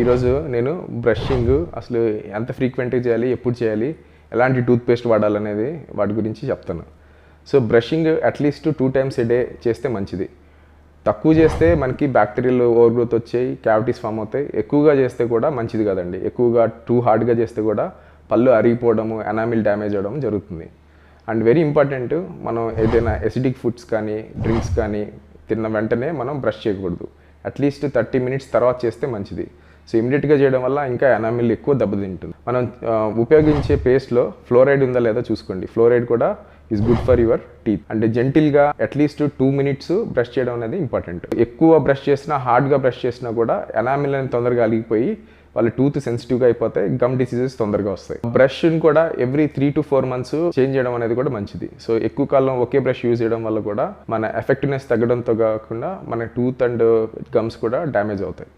ఈరోజు నేను బ్రషింగ్ అసలు ఎంత ఫ్రీక్వెంట్గా చేయాలి ఎప్పుడు చేయాలి ఎలాంటి టూత్పేస్ట్ వాడాలనేది వాటి గురించి చెప్తాను. So brushing at least two times a day చేస్తే మంచిది. తక్కువ చేస్తే మనకి బ్యాక్టీరియల్ ఓవర్ గ్రోత్ వచ్చాయి క్యావిటీస్ ఫామ్ అవుతాయి. ఎక్కువగా చేస్తే కూడా మంచిది కదండి. ఎక్కువగా టూ హార్డ్గా చేస్తే కూడా పళ్ళు అరిగిపోవడము ఎనామిల్ డ్యామేజ్ అవ్వడం జరుగుతుంది. అండ్ వెరీ ఇంపార్టెంట్ మనం ఏదైనా ఎసిడిక్ ఫుడ్స్ కానీ డ్రింక్స్ కానీ తిన్న వెంటనే మనం బ్రష్ చేయకూడదు. అట్లీస్ట్ థర్టీ మినిట్స్ తర్వాత చేస్తే మంచిది. సో ఇమీడియట్గా చేయడం వల్ల ఇంకా ఎనామిల్ ఎక్కువ దెబ్బతింటుంది. మనం ఉపయోగించే పేస్ట్లో ఫ్లోరైడ్ ఉందా లేదా చూసుకోండి. ఫ్లోరైడ్ కూడా is good for your teeth అంటే జెంటిల్గా at least two minutes brush చేయడం అనేది ఇంపార్టెంట్ ఎక్కువ బ్రష్ చేసినా హార్డ్గా బ్రష్ చేసినా కూడా ఎనామిల్ అనేది తొందరగా అలిగిపోయి వాళ్ళ టూత్ సెన్సిటివ్గా అయిపోతే గమ్ డిసీజెస్ తొందరగా వస్తాయి. బ్రష్ని కూడా every three to four months change చేయడం అనేది కూడా మంచిది. సో ఎక్కువ కాలం ఒకే బ్రష్ యూజ్ చేయడం వల్ల కూడా మన ఎఫెక్టివ్నెస్ తగ్గడంతో కాకుండా మన టూత్ అండ్ గమ్స్ కూడా డ్యామేజ్ అవుతాయి.